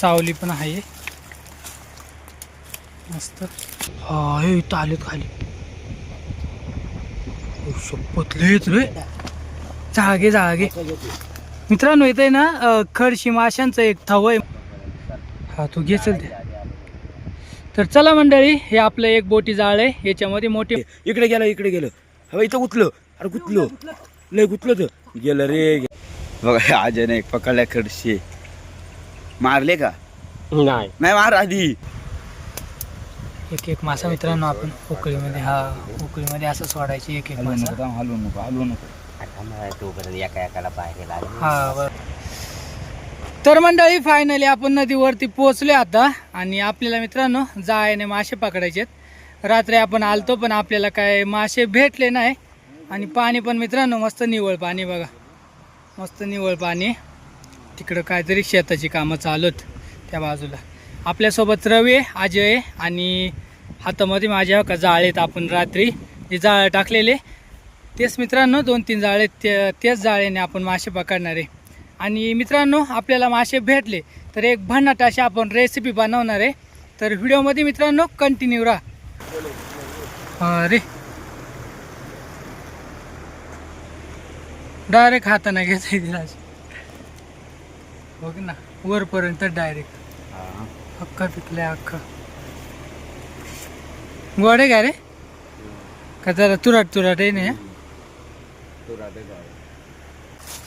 सावली पण आहे. मस्त. हा इथं आलेत खाली. ओ, रे. जागे जागे. मित्रांनो इथे ना खडशी माशांचं एक थव आहे. हा तू घे ते. तर चला मंडळी हे आपलं एक बोटी जाळ आहे. याच्यामध्ये मोठे इकडे गेलं इकडे गेलं. हवं इथं गुतलं. अरे गुतलो. लय गुतलं तर. गेलं रे बघा आजने एक पकडल्या खडशी. मारले का? नाही. नाही मार आधी. एक एक मासा मित्रांनो आपण उकळीमध्ये हा उकळीमध्ये असं सोडायची एक एक मासा. हलवू नको हलवू नको. आता मला तोपर्यंत एका एकाला बाहेर लागले. हा बर. तर मंडळी फायनली आपण नदीवरती पोहोचले आता. आणि आपल्याला मित्रांनो जायने मासे पकडायचे आहेत. रात्री आपण आलतो पण आपल्याला काय मासे भेटले नाही. आणि पाणी पण मित्रांनो मस्त निवळ पाणी बघा. मस्त निवळ पाणी. तिकडं काहीतरी शेताची कामं चालत त्या बाजूला. आपल्यासोबत रवी अजय आहे आणि हातामध्ये माझ्या का जाळेत आपण रात्री जे जाळं टाकलेले. तेच मित्रांनो दोन तीन जाळे ते तेच जाळेने आपण मासे पकडणार. आहे आणि मित्रांनो आपल्याला मासे भेटले तर एक भन्नाट अशी आपण रेसिपी बनवणार आहे. तर व्हिडिओमध्ये मित्रांनो कंटिन्यू राहा. अरे. डायरेक्ट हाताने घ्यायचं तिला बघ ना वरपर्यंत डायरेक्ट अख्खा पिकलाय अख्खा. गोडे का रे? का जरा तुराट तुराट आहे ना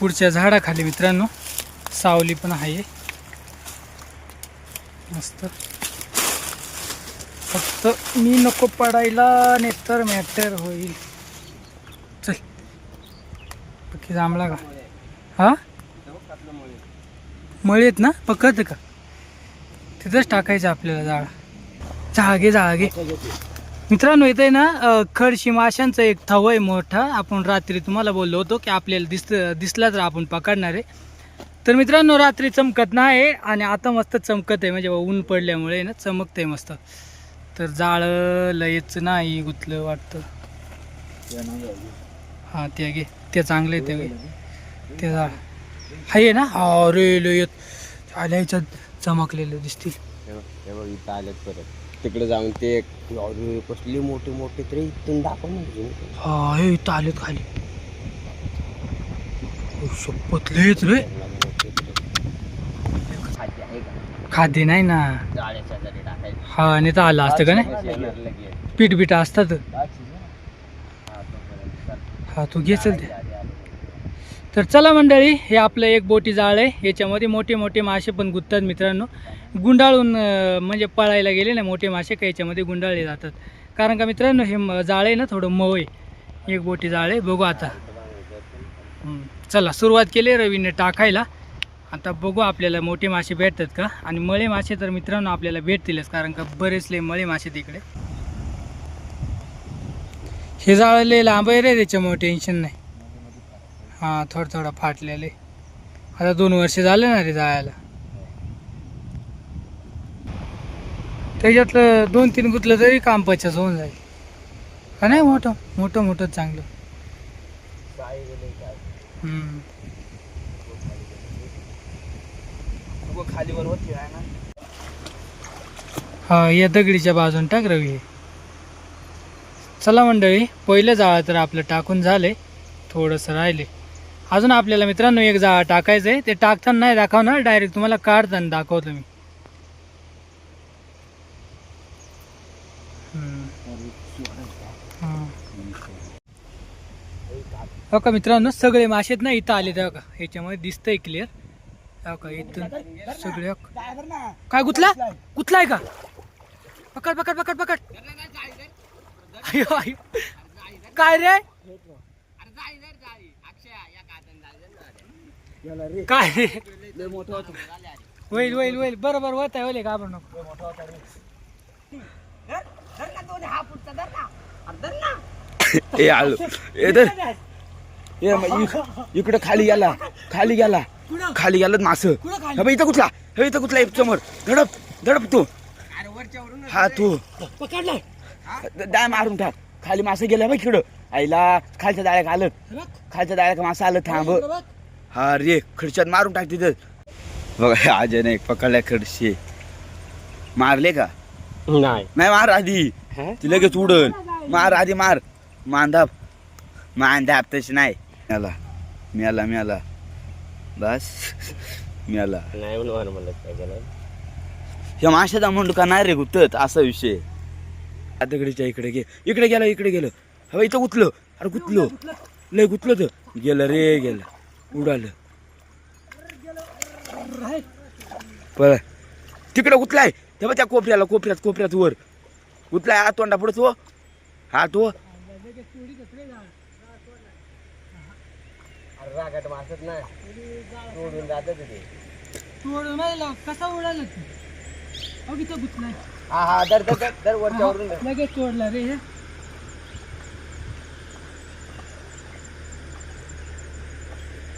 पुढच्या झाडाखाली मित्रांनो सावली पण आहे. मस्त. फक्त मी नको पडायला नाही तर मॅटर होईल. चल. पक्की जांभळा का? हा? मळीत ना? पकत का? तिथंच टाकायचं आपल्याला जाळा. जागे जागे. मित्रांनो इथे आहे ना खडशी माशांचं एक थव आहे मोठा. आपण रात्री तुम्हाला बोललो होतो की आपल्याला दिस दिसला तर आपण पकडणार आहे. तर मित्रांनो रात्री चमकत नाही आणि आता मस्त चमकत आहे. म्हणजे ऊन पडल्यामुळे ना चमकत आहे मस्त. तर जाळं लयच नाही गुतलं वाटतं. हां ते घे. ते चांगले आहे ते ते जाळ. आहे ना? अरे लयत आल्या ह्याच्यात चमकलेलं दिसतील हे बघ इथं आलेत परत. तिकडे जाऊन ते अरे कसली मोठी मोठी तरी इथून दाखव म्हणजे हा हे इथं आलेत खाली. ओ, शपथ रे. खाद्य आहे का? खाद्य नाही ना. टाकायचं. हा आणि तर आलं असतं का नाही. पीठ बीट असतात. हा, तू घे चल ते. तर चला मंडळी हे आपलं एक बोटी जाळ आहे. याच्यामध्ये मोठे मोठे मासे पण गुंततात मित्रांनो. गुंडाळून म्हणजे पळायला गेले ना मोठे मासे का याच्यामध्ये गुंडाळले जातात. कारण का मित्रांनो हे जाळ आहे ना थोडं मऊ आहे. एक बोटी जाळ आहे बघू आता. चला सुरुवात केली रवीने टाकायला. आता बघू आपल्याला मोठे मासे भेटतात का. आणि मळे मासे तर मित्रांनो आपल्याला भेटतीलच कारण का बरेचले मळे मासे तिकडे. हे जाळले लांब आहे रे त्याच्यामुळे टेन्शन नाही. हां थोडं थोडं फाटलेले. आता दोन वर्ष झाले ना रे जायला. त्याच्यातलं दोन तीन गुतलं तरी काम पचास होऊन जाईल. का नाही मोठं मोठं मोठं चांगलं. हम्म. आहे ना. हा या दगडीच्या बाजून टाक रवी. हे. चला मंडळी पहिलं जाळं तर आपलं टाकून झाले. थोडंसं राहिले. अजून आपल्याला मित्रांनो एक जा टाकायचं आहे ते टाकताना नाही दाखवणार. डायरेक्ट तुम्हाला काढताना दाखवतो मी. हो का मित्रांनो सगळे माशेत ना इथं आले हो का? ह्याच्यामध्ये दिसतंय क्लिअर हो का इथून सगळे हो काय गुतला? गुतलाय का? पकड पकड पकड पकड. काय रे? काय? रे होईल होईल होईल. बरोबर होत आहे होईल का आपण नको ए आलो. ए तर ए मग इक- इकडं खाली गेला खाली गेला खाली गेला मास. हा बा, इथं कुठला? हे इथं कुठला? एक समोर. धडप धडप तू. हा तू. डाय मारून टाक खाली मासे गेल्या बघ इकडं. आईला खालच्या जाळ्या आलं. खालच्या जाळ्या मासा आलं थांब. हा रे खडच्यात मारून टाक तिथं. बघा आजने एक पकडल्या खडशे. मारले का? नाही. नाही मार आधी. ती लगेच उडल मार आधी मार. मांधाप मांधाप तशी नाही. मिळाला मिळाला मिळाला बस. मिळाला नाही म्हणून मला काय केलं? ह्या माशाचा म्हणतो का नाही रे गुतत असा विषय. दगडीच्या इकडे गे. इकडे गेलं इकडे गेलं. हवा इथं गुतलं. अरे गुतलो. लय गुतलं तर. गेलं रे गेलं. उडालं. पळ. तिकडे गुतलाय तेव्हा त्या कोपऱ्याला कोपऱ्यात कोपऱ्यात वर. गुतलाय हात तोंडा पुढे तो हा तो रागाट मासत नाही. ते. तोडून नाही लाव. कसा उडाला तू? गुतलाय. हा हा दर दर दर वरच्यावरून लगेच तोडला रे हे.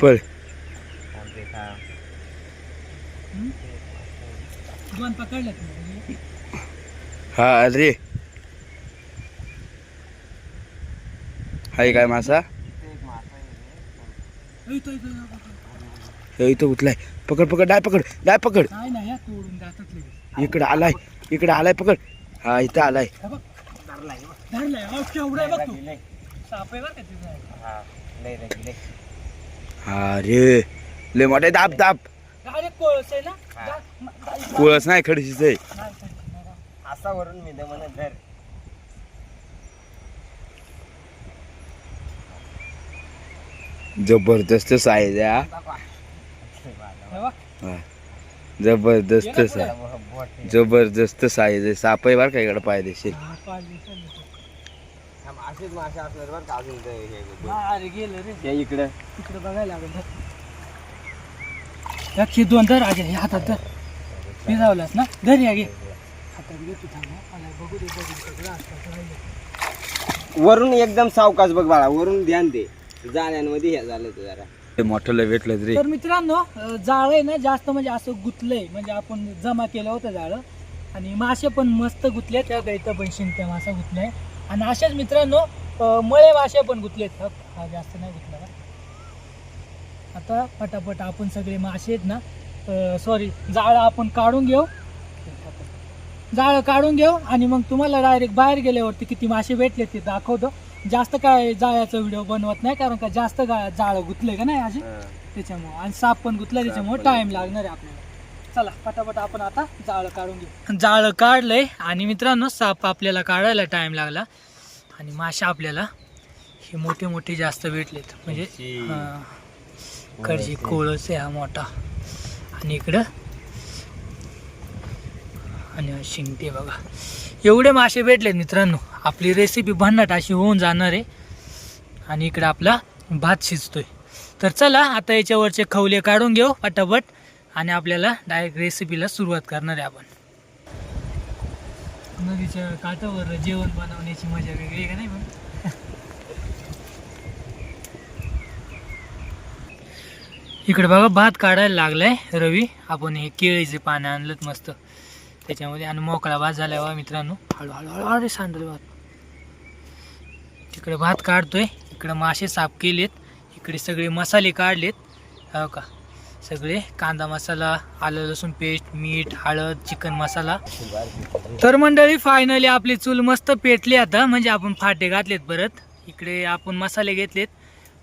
पळ दोन पकडलं हा रे हाय काय मासा? एक मासा आहे इथं. हे गुतलाय पकड पकड डाय पकड डाय पकड. हा, इकडं आलाय इकडं आलाय पकड. हा इथं आलाय. हा बघ धरलाय हा लय मोठे दाब दाब. कोळस नाही खडशीच आहे. असा वरून मी दमन धर. जबरदस्त साईज आहे जबरदस्त साईज जबरदस्त साईज आहे. साप आहे बरं का इकडं पायदेशीर. असेच मासे असणार बरं का अजून ते हे. हा, अरे गेलं रे. इकडं. तिकडे बघायला लागेल दोन धर आगे हे हातात धर. भिजावलास ना? धर या गे हातात घे तू थांब हा. मला बघू दे बघू दे सगळं असतं राहिलं. वरून एकदम सावकाश बघ बाळा वरून ध्यान दे. जाण्यांमध्ये हे झालं ते जरा. ते मोठं लय भेटलं रे. तर मित्रांनो अं, जाळं आहे ना जास्त म्हणजे असं गुतलंय. म्हणजे आपण जमा केलं होतं जाळं. आणि मासे पण मस्त गुतले त्या इथं पण शिंक्या मासा गुतलाय. आणि असेच मित्रांनो मळे मासे पण गुतलेत. हा जास्त नाही गुतला. आता पटापट आपण सगळे मासे आहेत ना सॉरी जाळं आपण काढून घेऊ. जाळं काढून घेऊ आणि मग तुम्हाला डायरेक्ट बाहेर गेल्यावरती किती मासे भेटले ते दाखवतो. जास्त काय जाळ्याचा व्हिडिओ बनवत नाही कारण का जास्त जाळं गुतले का नाही असे? त्याच्यामुळं. आणि साप पण गुतला त्याच्यामुळे टाइम लागणार आहे आपल्याला. चला पटापट आपण आता जाळं काढून घेऊ. जाळं काढलंय आणि मित्रांनो साप आपल्याला काढायला टाइम लागला. आणि मासे आपल्याला हे मोठे मोठे जास्त भेटलेत. म्हणजे कडची कोळस आहे. हा मोठा. आणि इकडं आणि शिंगटे बघा. एवढे मासे भेटलेत मित्रांनो. आपली रेसिपी भन्नाट अशी होऊन जाणार आहे. आणि इकडं आपला भात शिजतोय. तर चला आता याच्यावरचे खवले काढून घेऊ पटापट. आणि आपल्याला डायरेक्ट रेसिपीला सुरुवात करणार आहे आपण. नदीच्या काठावर जेवण बनवण्याची मजा वेगळी आहे का नाही पण? इकडे बघा भात काढायला लागलाय रवी. आपण हे केळीचे पानं आणलं मस्त. त्याच्यामध्ये आणि मोकळा भात झाल्यावर मित्रांनो. हळू हळू हळू सांडल भात तिकडे भात काढतोय. इकडे मासे साफ केलेत. इकडे सगळे मसाले काढलेत. हो का? सगळे कांदा मसाला आलं लसूण पेस्ट मीठ हळद चिकन मसाला. तर मंडळी फायनली आपली चूल मस्त पेटली आता. म्हणजे आपण फाटे घातलेत परत. इकडे आपण मसाले घेतलेत.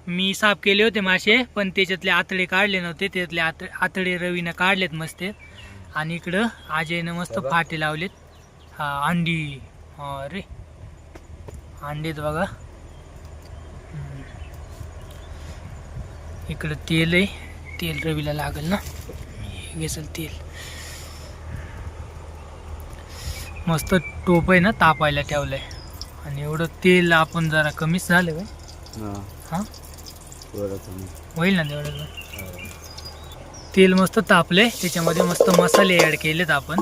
मी साफ केले होते मासे पण त्याच्यातले आतडे काढले नव्हते. त्यातले आत आतडे रवीनं काढलेत मस्त. आणि इकडं अजयनं मस्त फाटे लावलेत. हा अंडी. अरे. अंडीत बघा. इकडं तेल आहे. तेल रवीला लागेल ना? हे घेसल तेल. मस्त टोप आहे ना तापायला ठेवलंय. आणि एवढं तेल आपण जरा कमीच झालं काय हा. होईल ना तेवढं तेल मस्त तापले त्याच्यामध्ये मस्त मसाले ॲड केलेत आपण.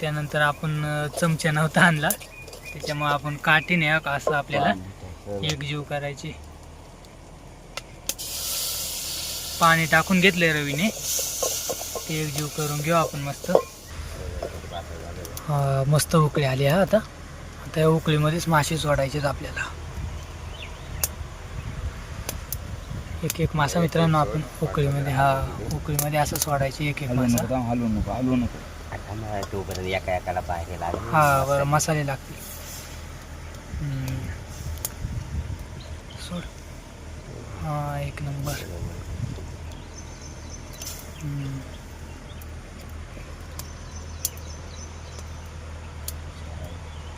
त्यानंतर आपण चमचा नव्हता आणला. त्याच्यामुळे आपण काठीने असं आपल्याला? एकजीव करायची. पाणी टाकून घेतलंय रवीने. ते एकजीव करून घेऊ आपण मस्त. मस्त उकळी आली हा आता. आता या उकळीमध्येच मासे सोडायचेच आपल्याला. एक एक मासा मित्रांनो आपण उकळीमध्ये हा उकळीमध्ये असं सोडायचे एक एक मासा. हलवू नको हलवू नको एका एकाला बाहेर लागेल हा बरं मसाले लागतील. सोड. हा एक नंबर.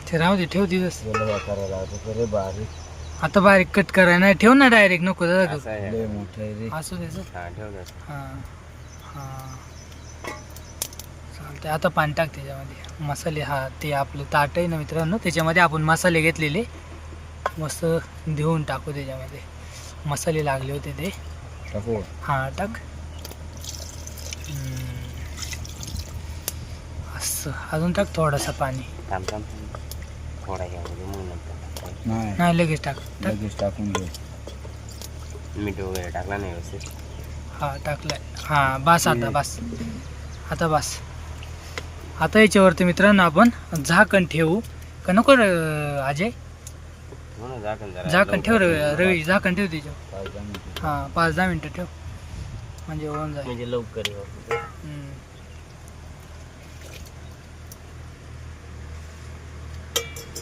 ते राहू दे ठेव दिवस. करायला रे बारीक. आता बारीक कट करायला नाही ठेव ना डायरेक्ट नको दादा असं आहे. लय मोठं आहे रे. असू दे चल. हा ठेव ना हा. हा. चालतंय आता पाणी टाक त्याच्यामध्ये. मसाले हा ते आपलं ताट आहे ना मित्रांनो त्याच्यामध्ये आपण मसाले घेतलेले. मस्त देऊन टाकू त्याच्यामध्ये. मसाले लागले होते ते. टाकू? हा टाक. असं. अजून टाक थोडासा पाणी. थांब थांब थोडा घ्यामध्ये मग नंतर नाही. नाही लगेच टाक. टाक. लगेच टाकून घेऊ मीठ वगैरे टाकला नाही व्यवस्थित? हा टाकलाय. हा बस आता बस. आता बस. आता याच्यावरती मित्रांनो आपण झाकण ठेवू. का नको रे, अजय? हो ना झाकण जरा झाकण ठेव लवकर रवी रवी झाकण ठेव त्याच्यावर पाच दहा मिनिटं. हा पाच दहा मिनटं ठेव. म्हणजे होऊन जाईल म्हणजे लवकर येऊ. हम्म.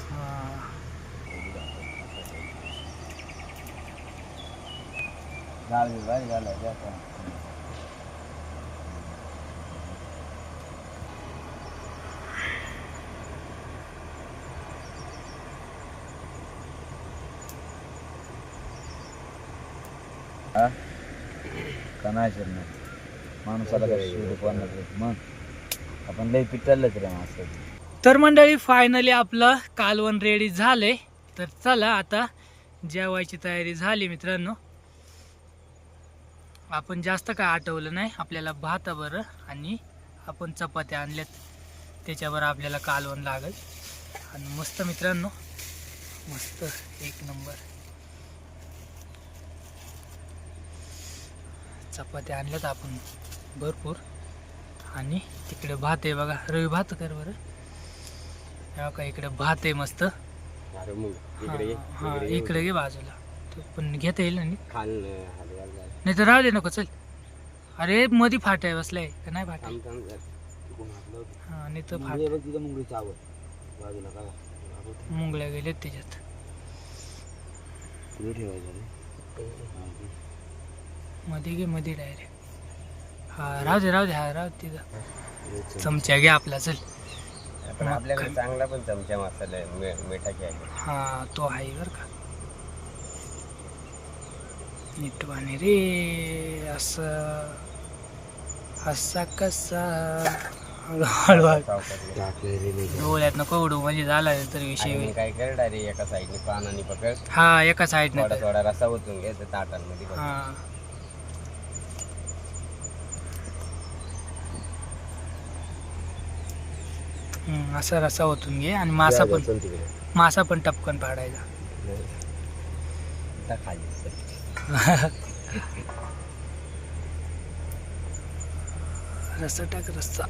हा. झालं, झालं, झालं, झालं. नाही शिरणार माणसाला. मग. आपण लय रे तर मंडळी फायनली आपलं कालवण रेडी झालंय. तर चला आता जेवायची तयारी झाली मित्रांनो. आपण जास्त काय आठवलं नाही. आपल्याला भात बरं आणि आपण चपात्या आणल्यात. त्याच्यावर आपल्याला कालवण लागेल. आणि मस्त मित्रांनो. मस्त एक नंबर. चपात्या आणल्यात आपण. भरपूर. आणि तिकडे भात आहे बघा. रवी भात कर बरं. बघा इकडे भात आहे मस्त. हा, इकडे घे बाजूला. तो पण घेता येईल जरा. नाही तर राहू दे नको चल. अरे मधी फाट आहे बसलाय. का नाही फाट. हा नाही तर फाट का मुंगळ्या गेलेत त्याच्यात. मध्ये घे मध्ये डायरेक्ट हा राहू दे राहू दे हा राहू दे तिथं. चमचा घे आपला चल. पण आपल्याकडे चांगला पण चमचा मसाला आहे मी- मिठाची आहे. हा तो आहे बर का. नीट पाणी रे असं असा कसा. डोळ्यात नको उडू म्हणजे झाला तर विषय आणि होईल. काय कर डायरेक्ट एका साईडने पानाने पकड. हा एका साईडने थोडा थोडा रस्सा ओतून घ्यायचा ताटांमध्ये. हा. हम्म, असा रसा ओतून घे आणि मासा पण तिकडे. मासा पण टपकन पाडायचा. आता खाली चल. रस्सा टाक रस्सा.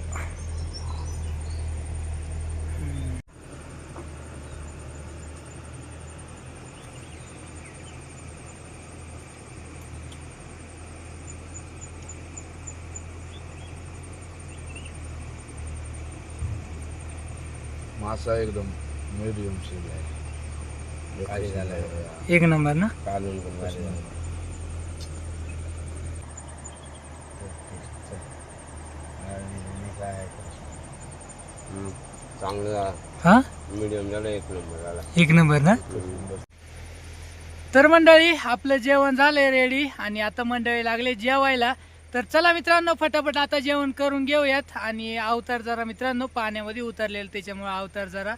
मासा एकदम मिडियम सील आहे. एक नंबर ना? कालून पण भारी झालं. हम्म. चांगलं झालं. हा? मीडियम झालं एक नंबर झाला. एक नंबर ना? तर मंडळी आपलं जेवण झालंय रेडी आणि आता मंडळी लागले जेवायला. तर चला मित्रांनो फटाफट आता जेवण करून घेऊयात. आणि अवतार जरा मित्रांनो पाण्यामध्ये उतरलेलं त्याच्यामुळे अवतार जरा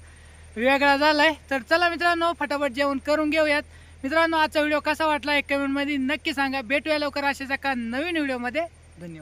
वेगळा झालाय. तर चला मित्रांनो फटाफट जेवण करून घेऊयात. मित्रांनो आजचा व्हिडिओ कसा वाटला एक कमेंटमध्ये नक्की सांगा. भेटूया लवकर अशाच एका नवीन व्हिडिओमध्ये. धन्यवाद.